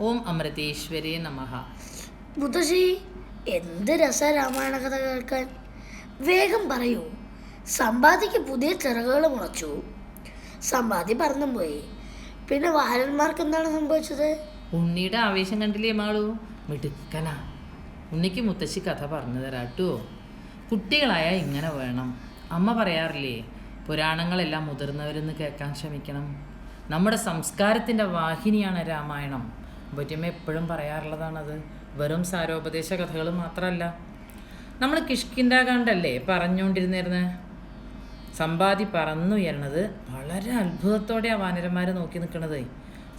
ഓം അമൃതേശ്വരേ നമഃ. മുത്തശ്ശി എന്ത് രസ രാമായണ കഥ കേൾക്കാൻ? വേഗം പറയൂ. സമ്പാദിക്ക് പുതിയ ചിറകുകൾ മുളച്ചു. സമ്പാദി പറന്നും പോയി. പിന്നെ വാരന്മാർക്ക് എന്താണ് സംഭവിച്ചത്? ഉണ്ണിയുടെ ആവേശം കണ്ടില്ലേ മാളു? മിടുക്കനാ. ഉണ്ണിക്ക് മുത്തശ്ശി കഥ പറഞ്ഞു തരാട്ടോ കുട്ടികളായ ഇങ്ങനെ വേണം. അമ്മ പറയാറില്ലേ പുരാണങ്ങളെല്ലാം മുതിർന്നവരെന്ന് കേൾക്കാൻ ശ്രമിക്കണം. നമ്മുടെ സംസ്കാരത്തിന്റെ വാഹിനിയാണ് രാമായണം. പറ്റുമ്പോ എപ്പോഴും പറയാറുള്ളതാണത്. വെറും സാരോപദേശ കഥകൾ മാത്രമല്ല നമ്മൾ കിഷ്കിന്താകാണ്ടല്ലേ പറഞ്ഞുകൊണ്ടിരുന്നിരുന്നത് സമ്പാദി പറന്നുയരണത് വളരെ അത്ഭുതത്തോടെ ആ വാനരന്മാർ നോക്കി നിൽക്കണത്.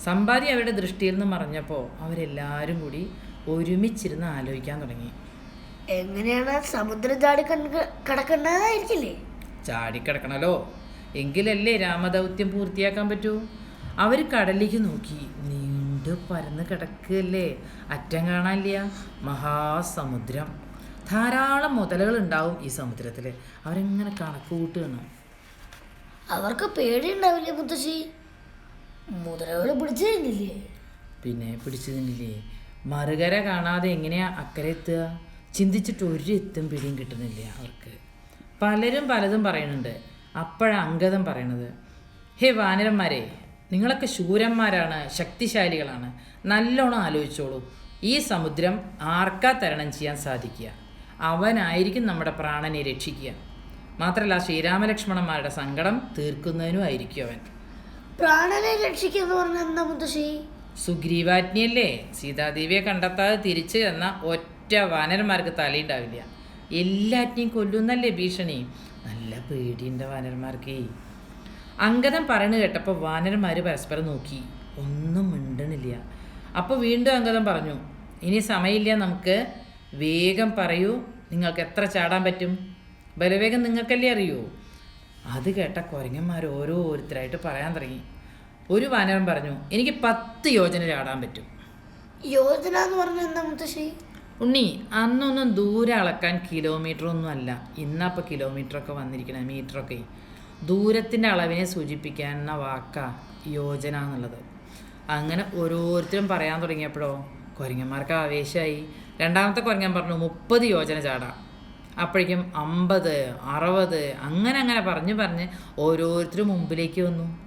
സമ്പാദി അവരുടെ ദൃഷ്ടിയിൽ നിന്ന് മറഞ്ഞപ്പോൾ അവരെല്ലാവരും കൂടി ഒരുമിച്ചിരുന്ന് ആലോചിക്കാൻ തുടങ്ങി. എങ്ങനെയാണ് സമുദ്രം ചാടി കണ്ട് കിടക്കേണ്ടതായിരിക്കില്ലേ? ചാടിക്കിടക്കണല്ലോ എങ്കിലല്ലേ രാമദൗത്യം പൂർത്തിയാക്കാൻ പറ്റൂ. അവർ കടലിലേക്ക് നോക്കി നീണ്ടു പരന്ന് കിടക്കുകയല്ലേ? അറ്റം കാണാനില്ല. മഹാസമുദ്രം. ധാരാളം മുതലകൾ ഉണ്ടാവും ഈ സമുദ്രത്തിൽ അവരെങ്ങനെ കണക്ക് കൂട്ടുകയാണ്? അവർക്ക് പേടിയുണ്ടാവില്ലേ മുത്തശ്ശി. മുതലകൾ പിടിച്ചു കഴിഞ്ഞില്ലേ പിന്നെ പിടിച്ചു തന്നില്ലേ? മറുകര കാണാതെ എങ്ങനെയാ അക്കരെ എത്തുക? ചിന്തിച്ചിട്ട് ഒരു എത്തും പിടിയും കിട്ടുന്നില്ല അവർക്ക്. പലരും പലതും പറയുന്നുണ്ട്. അപ്പോഴാ അങ്കദം പറയണത്. ഹേ വാനരന്മാരെ നിങ്ങളൊക്കെ ശൂരന്മാരാണ് ശക്തിശാലികളാണ്. നല്ലോണം ആലോചിച്ചോളൂ. ഈ സമുദ്രം ആർക്കാ തരണം ചെയ്യാൻ സാധിക്കുക? അവനായിരിക്കും നമ്മുടെ പ്രാണനെ രക്ഷിക്കുക. മാത്രമല്ല ശ്രീരാമലക്ഷ്മണന്മാരുടെ സങ്കടം തീർക്കുന്നതിനും ആയിരിക്കും അവൻ. പ്രാണനെ എന്താ മുത്തശ്ശി? സുഗ്രീവാജ്ഞയല്ലേ? സീതാദേവിയെ കണ്ടെത്താതെ തിരിച്ചു ചെന്ന ഒറ്റ വാനരന്മാർക്ക് തലയുണ്ടാവില്ല. എല്ലാറ്റിനെയും കൊല്ലുന്നല്ലേ ഭീഷണി? നല്ല പേടിയുണ്ട് വാനരന്മാർക്ക്. അങ്കദം പറഞ്ഞു കേട്ടപ്പോൾ വാനരന്മാർ പരസ്പരം നോക്കി. ഒന്നും മിണ്ടണില്ല. അപ്പോൾ വീണ്ടും അങ്കദം പറഞ്ഞു ഇനി സമയമില്ല നമുക്ക് വേഗം പറയൂ നിങ്ങൾക്ക് എത്ര ചാടാൻ പറ്റും? ബലവേഗം നിങ്ങൾക്കല്ലേ അറിയൂ? അത് കേട്ട കുരങ്ങന്മാർ ഓരോരുത്തരായിട്ട് പറയാൻ തുടങ്ങി. ഒരു വാനരൻ പറഞ്ഞു എനിക്ക് പത്ത് യോജന ചാടാൻ പറ്റും. യോജന എന്ന് പറഞ്ഞു എന്താ മുത്തശ്ശി? ഉണ്ണി അന്നൊന്നും ദൂരെ അളക്കാൻ കിലോമീറ്റർ ഒന്നും അല്ല. ഇന്നപ്പോൾ കിലോമീറ്ററൊക്കെ വന്നിരിക്കണേ മീറ്ററൊക്കെ ദൂരത്തിന്റെ അളവിനെ സൂചിപ്പിക്കാവുന്ന വാക്കാ യോജന എന്നുള്ളത്. അങ്ങനെ ഓരോരുത്തരും പറയാൻ തുടങ്ങിയപ്പോഴോ കുരങ്ങന്മാർക്ക് ആവേശമായി രണ്ടാമത്തെ കുരങ്ങൻ പറഞ്ഞു മുപ്പത് യോജന ചാടാം. അപ്പോഴേക്കും അമ്പത് അറുപത് അങ്ങനെ അങ്ങനെ പറഞ്ഞ് പറഞ്ഞ് ഓരോരുത്തരും മുമ്പിലേക്ക് വന്നു.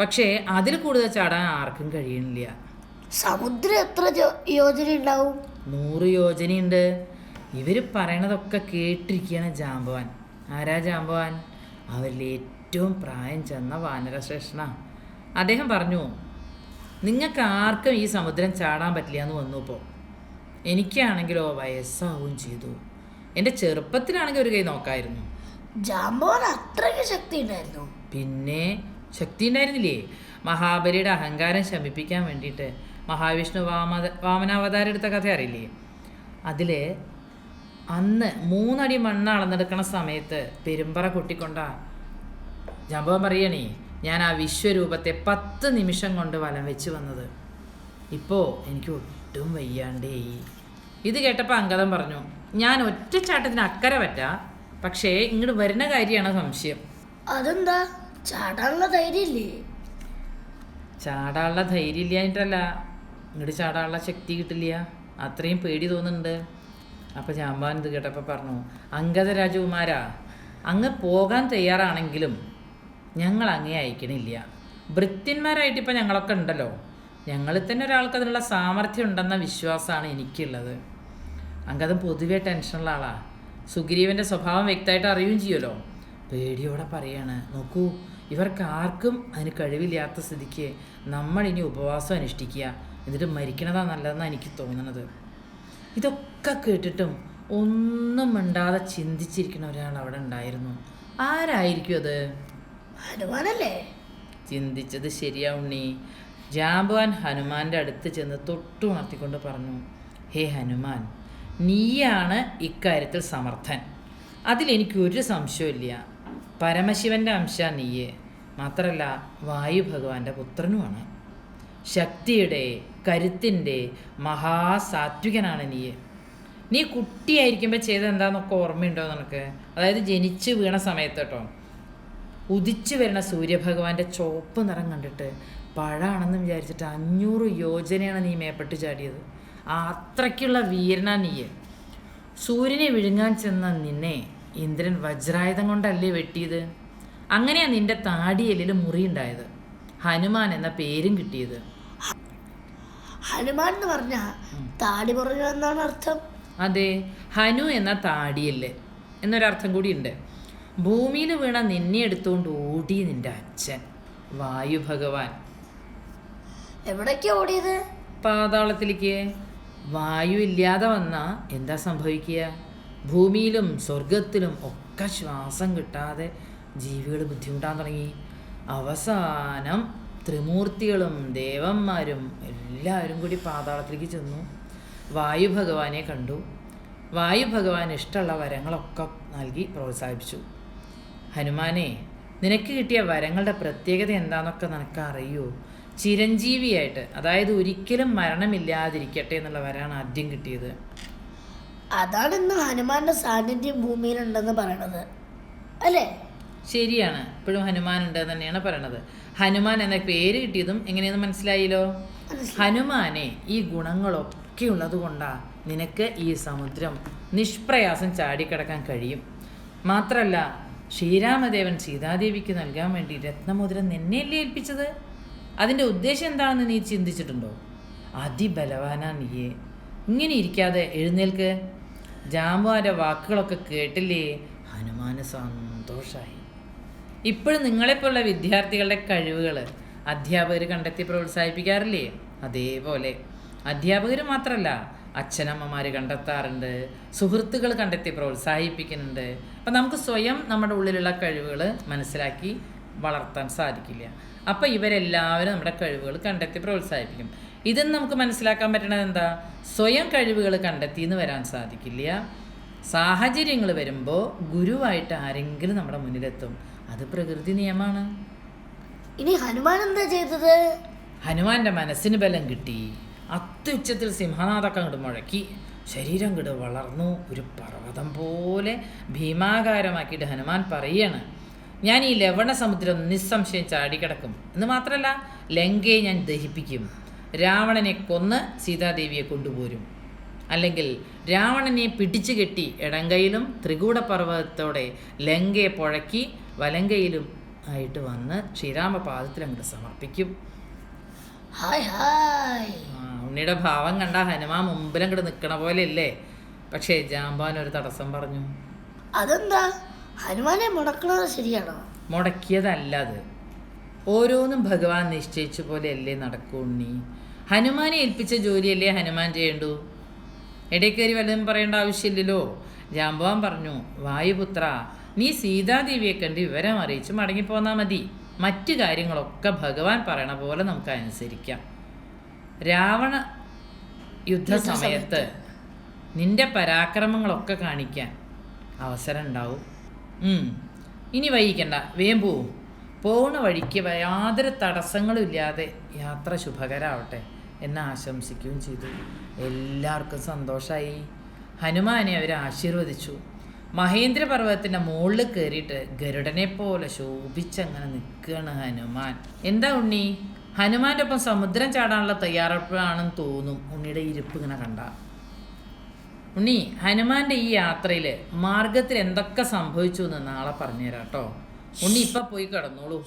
പക്ഷേ അതിൽ കൂടുതൽ ചാടാൻ ആർക്കും കഴിയണില്ല സമുദ്രം എത്ര യോജന ഉണ്ടാവും? നൂറ് യോജനയുണ്ട്. ഇവർ പറയണതൊക്കെ കേട്ടിരിക്കുകയാണ് ജാമ്പവാൻ. ആരാ ജാമ്പവാൻ? അവരിൽ ഏറ്റവും പ്രായം ചെന്ന വാനരശേഷണ അദ്ദേഹം പറഞ്ഞു നിങ്ങൾക്ക് ആർക്കും ഈ സമുദ്രം ചാടാൻ പറ്റില്ല എന്ന് വന്നു ഇപ്പോൾ എനിക്കാണെങ്കിലോ വയസ്സാവുകയും ചെയ്തു. എന്റെ ചെറുപ്പത്തിലാണെങ്കിൽ ഒരു കൈ നോക്കായിരുന്നു. അത്രയ്ക്ക് ശക്തി ഉണ്ടായിരുന്നു. പിന്നെ ശക്തി ഉണ്ടായിരുന്നില്ലേ? മഹാബലിയുടെ അഹങ്കാരം ശമിപ്പിക്കാൻ വേണ്ടിയിട്ട് മഹാവിഷ്ണു വാമ വാമനാവതാരം എടുത്ത കഥ അറിയില്ലേ? അതിൽ അന്ന് മൂന്നടി മണ്ണ് അളന്നെടുക്കണ സമയത്ത് പെരുമ്പറ കൊട്ടിക്കൊണ്ട. ജാമ്പവൻ പറയണേ ഞാൻ ആ വിശ്വരൂപത്തെ പത്ത് നിമിഷം കൊണ്ട് വലം വെച്ച് വന്നത്. ഇപ്പോൾ എനിക്ക് ഒട്ടും വയ്യാണ്ടേ. ഇത് കേട്ടപ്പോൾ അങ്കദം പറഞ്ഞു ഞാൻ ഒറ്റച്ചാട്ടത്തിന് അക്കരെ പറ്റാ പക്ഷേ ഇങ്ങോട്ട് വരുന്ന കാര്യമാണ് സംശയം? അതെന്താ? ചാടാനുള്ള ധൈര്യമില്ലേ? ചാടാനുള്ള ധൈര്യം ഇല്ലാഞ്ഞിട്ടല്ല ഇങ്ങോട്ട് ചാടാനുള്ള ശക്തി കിട്ടില്ല. അത്രയും പേടി തോന്നുന്നുണ്ട്. അപ്പോൾ ജാമ്പാൻ ഇത് കേട്ടപ്പോൾ പറഞ്ഞു അംഗത രാജകുമാരാ അങ്ങ് പോകാൻ തയ്യാറാണെങ്കിലും ഞങ്ങൾ അങ്ങേ അയക്കണില്ല. ഭൃത്യന്മാരായിട്ട് ഇപ്പം ഞങ്ങളൊക്കെ ഉണ്ടല്ലോ. ഞങ്ങളിൽ തന്നെ ഒരാൾക്ക് അതിനുള്ള സാമർഥ്യം ഉണ്ടെന്ന വിശ്വാസമാണ് എനിക്കുള്ളത്. അങ്കദം പൊതുവേ ടെൻഷനുള്ള ആളാ. സുഗ്രീവന്റെ സ്വഭാവം വ്യക്തമായിട്ട് അറിയുകയും ചെയ്യുമല്ലോ പേടിയോടെ പറയാണ് നോക്കൂ ഇവർക്ക് ആർക്കും അതിന് കഴിവില്ലാത്ത സ്ഥിതിക്ക് നമ്മളിനി ഉപവാസം അനുഷ്ഠിക്കുക. എന്നിട്ട് മരിക്കണതാ നല്ലതെന്നാണ് എനിക്ക് തോന്നുന്നത് ഇതൊക്കെ കേട്ടിട്ടും ഒന്നും മിണ്ടാതെ ചിന്തിച്ചിരിക്കുന്ന ഒരാൾ അവിടെ ഉണ്ടായിരുന്നു. ആരായിരിക്കും അത്? ഹനുമാനല്ലേ? ചിന്തിച്ചത് ശരിയാ ഉണ്ണി. ജാമ്പവാൻ ഹനുമാന്റെ അടുത്ത് ചെന്ന് തൊട്ടു ഉണർത്തിക്കൊണ്ട് പറഞ്ഞു ഹേ ഹനുമാൻ നീയാണ് ഇക്കാര്യത്തിൽ സമർത്ഥൻ. അതിലെനിക്ക് ഒരു സംശയമില്ല പരമശിവന്റെ അംശ നീയെ. മാത്രമല്ല വായു ഭഗവാന്റെ പുത്രനുമാണ്. ശക്തിയുടെ കരുത്തിന്റെ മഹാസാത്വികനാണ് നീ നീ കുട്ടിയായിരിക്കുമ്പോൾ ചെയ്തത് എന്താണെന്നൊക്കെ ഓർമ്മയുണ്ടോ നിനക്ക്? അതായത് ജനിച്ച് വീണ സമയത്ത് കേട്ടോ ഉദിച്ചു വരുന്ന സൂര്യഭഗവാന്റെ ചുവപ്പ് നിറം കണ്ടിട്ട് പഴാണെന്ന് വിചാരിച്ചിട്ട് അഞ്ഞൂറ് യോജനയാണ് നീ മേപ്പെട്ട് ചാടിയത്. അത്രയ്ക്കുള്ള വീരനാ നീയ്. സൂര്യനെ വിഴുങ്ങാൻ ചെന്ന നിന്നെ ഇന്ദ്രൻ വജ്രായുധം കൊണ്ടല്ലേ വെട്ടിയത്? അങ്ങനെയാണ് നിന്റെ താടിയെല്ലിൽ മുറിയുണ്ടായത്. ഹനുമാൻ എന്ന പേരും കിട്ടിയത്. ഹനുമാൻ എന്ന് പറഞ്ഞ താടി പറഞ്ഞു എന്നാണ് അർത്ഥം. അതെ ഹനു എന്ന താടിയല്ലേ? എന്നൊരർത്ഥം കൂടിയുണ്ട്. ഭൂമിയിൽ വീണ നിന്നെ എടുത്തുകൊണ്ട് ഓടി നിന്റെ അച്ഛൻ. വായു ഭഗവാൻ. എവിടേക്കാ ഓടിയത്? പാതാളത്തിലേക്ക്. വായു ഇല്ലാതെ വന്നാൽ എന്താ സംഭവിക്കുക? ഭൂമിയിലും സ്വർഗത്തിലും ഒക്കെ ശ്വാസം കിട്ടാതെ ജീവികൾ ബുദ്ധിമുട്ടാൻ തുടങ്ങി. അവസാനം ത്രിമൂർത്തികളും ദേവന്മാരും എല്ലാവരും കൂടി പാതാളത്തിലേക്ക് ചെന്നു. വായു ഭഗവാനെ കണ്ടു. വായു ഭഗവാൻ ഇഷ്ടമുള്ള വരങ്ങളൊക്കെ നൽകി പ്രോത്സാഹിപ്പിച്ചു. ഹനുമാനെ നിനക്ക് കിട്ടിയ വരങ്ങളുടെ പ്രത്യേകത എന്താണെന്നൊക്കെ നിനക്ക് അറിയോ ചിരഞ്ജീവിയായിട്ട് അതായത് ഒരിക്കലും മരണമില്ലാതിരിക്കട്ടെ എന്നുള്ള വരാണ് ആദ്യം കിട്ടിയത്. അതാണ് ഇന്ന് ഹനുമാന്റെ സാന്നിധ്യം ഭൂമിയിലുണ്ടെന്ന് പറയണത്. അല്ലേ? ശരിയാണ്. ഇപ്പോഴും ഹനുമാൻ ഉണ്ട് തന്നെയാണ് പറയണത്. ഹനുമാൻ എന്ന പേര് കിട്ടിയതും എങ്ങനെയെന്ന് മനസ്സിലായില്ലോ? ഹനുമാനെ ഈ ഗുണങ്ങളൊക്കെ ഉള്ളത് കൊണ്ടാ നിനക്ക് ഈ സമുദ്രം നിഷ്പ്രയാസം ചാടിക്കടക്കാൻ കഴിയും. മാത്രല്ല ശ്രീരാമദേവൻ സീതാദേവിക്ക് നൽകാൻ വേണ്ടി രത്നമുദ്രം നിന്നെയല്ലേ ഏൽപ്പിച്ചത്? അതിന്റെ ഉദ്ദേശം എന്താണെന്ന് നീ ചിന്തിച്ചിട്ടുണ്ടോ? അതിബലവാനാ നീയെ. ഇങ്ങനെ ഇരിക്കാതെ എഴുന്നേൽക്ക്. ജാമ്പുവാന്റെ വാക്കുകളൊക്കെ കേട്ടില്ലേ? ഹനുമാന് സന്തോഷമായി ഇപ്പോഴും നിങ്ങളെപ്പോലുള്ള വിദ്യാർത്ഥികളുടെ കഴിവുകൾ അധ്യാപകർ കണ്ടെത്തി പ്രോത്സാഹിപ്പിക്കാറില്ലേ? അതേപോലെ. അധ്യാപകർ മാത്രമല്ല അച്ഛനമ്മമാർ കണ്ടെത്താറുണ്ട് സുഹൃത്തുക്കൾ കണ്ടെത്തി പ്രോത്സാഹിപ്പിക്കുന്നുണ്ട്. അപ്പം നമുക്ക് സ്വയം നമ്മുടെ ഉള്ളിലുള്ള കഴിവുകൾ മനസ്സിലാക്കി വളർത്താൻ സാധിക്കില്ല. അപ്പം ഇവരെല്ലാവരും നമ്മുടെ കഴിവുകൾ കണ്ടെത്തി പ്രോത്സാഹിപ്പിക്കും. ഇതെന്ന് നമുക്ക് മനസ്സിലാക്കാൻ പറ്റണത് എന്താ? സ്വയം കഴിവുകൾ കണ്ടെത്തി എന്ന് വരാൻ സാധിക്കില്ല. സാഹചര്യങ്ങൾ വരുമ്പോൾ ഗുരുവായിട്ട് ആരെങ്കിലും നമ്മുടെ മുന്നിലെത്തും. അത് പ്രകൃതി നിയമമാണ്. ഇനി ഹനുമാൻ എന്താ ചെയ്തത്? ഹനുമാന്റെ മനസ്സിന് ബലം കിട്ടി. അത്യുച്ചത്തിൽ സിംഹനാഥൊക്കെ അങ്ങോട്ട് മുഴക്കി. ശരീരം അങ്ങോട്ട് വളർന്നു. ഒരു പർവതം പോലെ ഭീമാകാരമാക്കിയിട്ട് ഹനുമാൻ പറയാണ് ഞാൻ ഈ ലവണ സമുദ്രം നിസ്സംശയം ചാടിക്കിടക്കും. എന്ന് മാത്രമല്ല ലങ്കയെ ഞാൻ ദഹിപ്പിക്കും. രാവണനെ കൊന്ന് സീതാദേവിയെ കൊണ്ടുപോരും. അല്ലെങ്കിൽ രാവണനെ പിടിച്ചു കെട്ടി ഇടങ്കയിലും ത്രികൂട പർവതത്തോടെ ലങ്കയെ പുഴക്കി വലങ്കയിലും ആയിട്ട് വന്ന് ശ്രീരാമപാദത്തിൽ അങ്ങോട്ട് സമർപ്പിക്കും. Hi hi. ഉണ്ണിയുടെ ഭാവം കണ്ട ഹനുമാൻ മുമ്പിൽ അങ്ങോട്ട് നിൽക്കണ പോലെയല്ലേ? പക്ഷേ ജാമ്പാൻ ഒരു തടസ്സം പറഞ്ഞു. അതെന്താ? ഹനുമാനെ മുടക്കണത് ശരിയാണോ? മുടക്കിയതല്ല അത്. ഓരോന്നും ഭഗവാൻ നിശ്ചയിച്ച പോലെയല്ലേ നടക്കൂ ഉണ്ണി. ഹനുമാനെ ഏൽപ്പിച്ച ജോലിയല്ലേ ഹനുമാൻ ചെയ്യണ്ടു? ഇടയ്ക്കേറി വല്ലതും പറയേണ്ട ആവശ്യമില്ലല്ലോ. ജാമ്പവാൻ പറഞ്ഞു വായുപുത്ര നീ സീതാദേവിയെ കണ്ട് വിവരം അറിയിച്ച് മടങ്ങിപ്പോന്നാൽ മതി. മറ്റു കാര്യങ്ങളൊക്കെ ഭഗവാൻ പറയണ പോലെ നമുക്ക് അനുസരിക്കാം. രാവണ യുദ്ധസമയത്ത് നിന്റെ പരാക്രമങ്ങളൊക്കെ കാണിക്കാൻ അവസരം ഉണ്ടാവും ഇനി വൈകിക്കണ്ട. വേമ്പൂ പോണ വഴിക്ക് യാതൊരു തടസ്സങ്ങളും ഇല്ലാതെ യാത്ര ശുഭകരാവട്ടെ എന്ന് ആശംസിക്കുകയും ചെയ്തു. എല്ലാവർക്കും സന്തോഷമായി ഹനുമാനെ അവർ ആശീർവദിച്ചു. മഹേന്ദ്ര പർവതത്തിന്റെ മുകളിൽ കയറിയിട്ട് ഗരുഡനെ പോലെ ശോഭിച്ചങ്ങനെ നിൽക്കുകയാണ് ഹനുമാൻ. എന്താ ഉണ്ണി? ഹനുമാന്റെ ഒപ്പം സമുദ്രം ചാടാനുള്ള തയ്യാറെടുപ്പാണെന്ന് തോന്നും. ഉണ്ണിയുടെ ഇരിപ്പ് ഇങ്ങനെ കണ്ട. ഉണ്ണി ഹനുമാന്റെ ഈ യാത്രയിൽ മാർഗത്തിൽ എന്തൊക്കെ സംഭവിച്ചു എന്ന് നാളെ പറഞ്ഞുതരാം കേട്ടോ. ഉണ്ണി ഇപ്പം പോയി കിടന്നോളൂ.